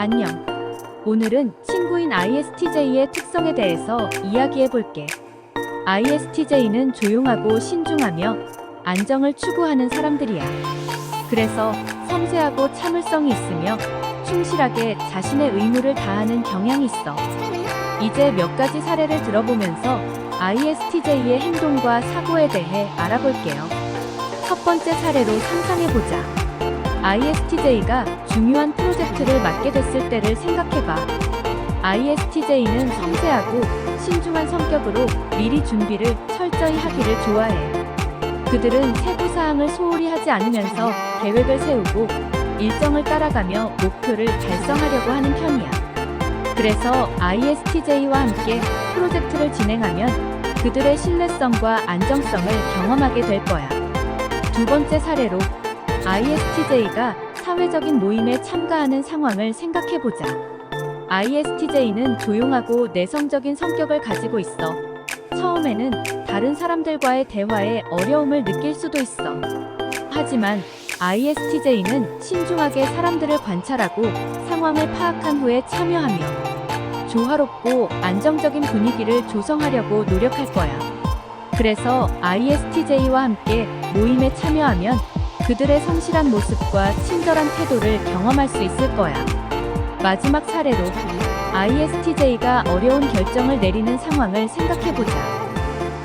안녕. 오늘은 친구인 ISTJ의 특성에 대해서 이야기해 볼게. ISTJ는 조용하고 신중하며 안정을 추구하는 사람들이야. 그래서 섬세하고 참을성이 있으며 충실하게 자신의 의무를 다하는 경향이 있어. 이제 몇 가지 사례를 들어보면서 ISTJ의 행동과 사고에 대해 알아볼게요. 첫 번째 사례로 상상해보자. ISTJ가 중요한 프로젝트를 맡게 됐을 때를 생각해봐. ISTJ는 섬세하고 신중한 성격으로 미리 준비를 철저히 하기를 좋아해. 그들은 세부 사항을 소홀히 하지 않으면서 계획을 세우고 일정을 따라가며 목표를 달성하려고 하는 편이야. 그래서 ISTJ와 함께 프로젝트를 진행하면 그들의 신뢰성과 안정성을 경험하게 될 거야. 두 번째 사례로 ISTJ가 사회적인 모임에 참가하는 상황을 생각해보자. ISTJ는 조용하고 내성적인 성격을 가지고 있어. 처음에는 다른 사람들과의 대화에 어려움을 느낄 수도 있어. 하지만 ISTJ는 신중하게 사람들을 관찰하고 상황을 파악한 후에 참여하며 조화롭고 안정적인 분위기를 조성하려고 노력할 거야. 그래서 ISTJ와 함께 모임에 참여하면 그들의 성실한 모습과 친절한 태도를 경험할 수 있을 거야. 마지막 사례로 ISTJ가 어려운 결정을 내리는 상황을 생각해보자.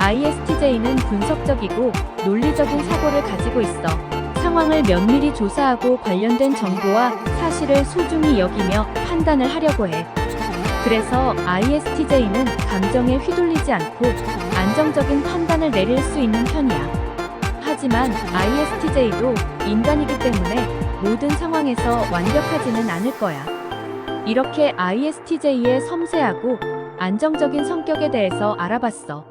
ISTJ는 분석적이고 논리적인 사고를 가지고 있어 상황을 면밀히 조사하고 관련된 정보와 사실을 소중히 여기며 판단을 하려고 해. 그래서 ISTJ는 감정에 휘둘리지 않고 안정적인 판단을 내릴 수 있는 편이야. 하지만 ISTJ도 인간이기 때문에 모든 상황에서 완벽하지는 않을 거야. 이렇게 ISTJ의 섬세하고 안정적인 성격에 대해서 알아봤어.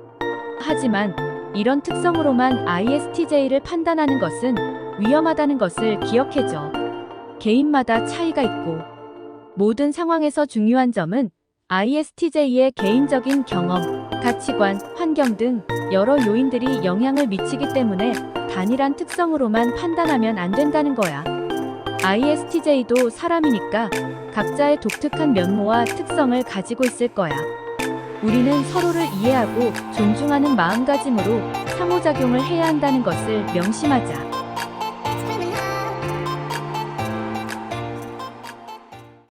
하지만 이런 특성으로만 ISTJ를 판단하는 것은 위험하다는 것을 기억해줘. 개인마다 차이가 있고 모든 상황에서 중요한 점은 ISTJ의 개인적인 경험, 가치관, 환경 등 여러 요인들이 영향을 미치기 때문에 단일한 특성으로만 판단하면 안 된다는 거야. ISTJ도 사람이니까 각자의 독특한 면모와 특성을 가지고 있을 거야. 우리는 서로를 이해하고 존중하는 마음가짐으로 상호작용을 해야 한다는 것을 명심하자.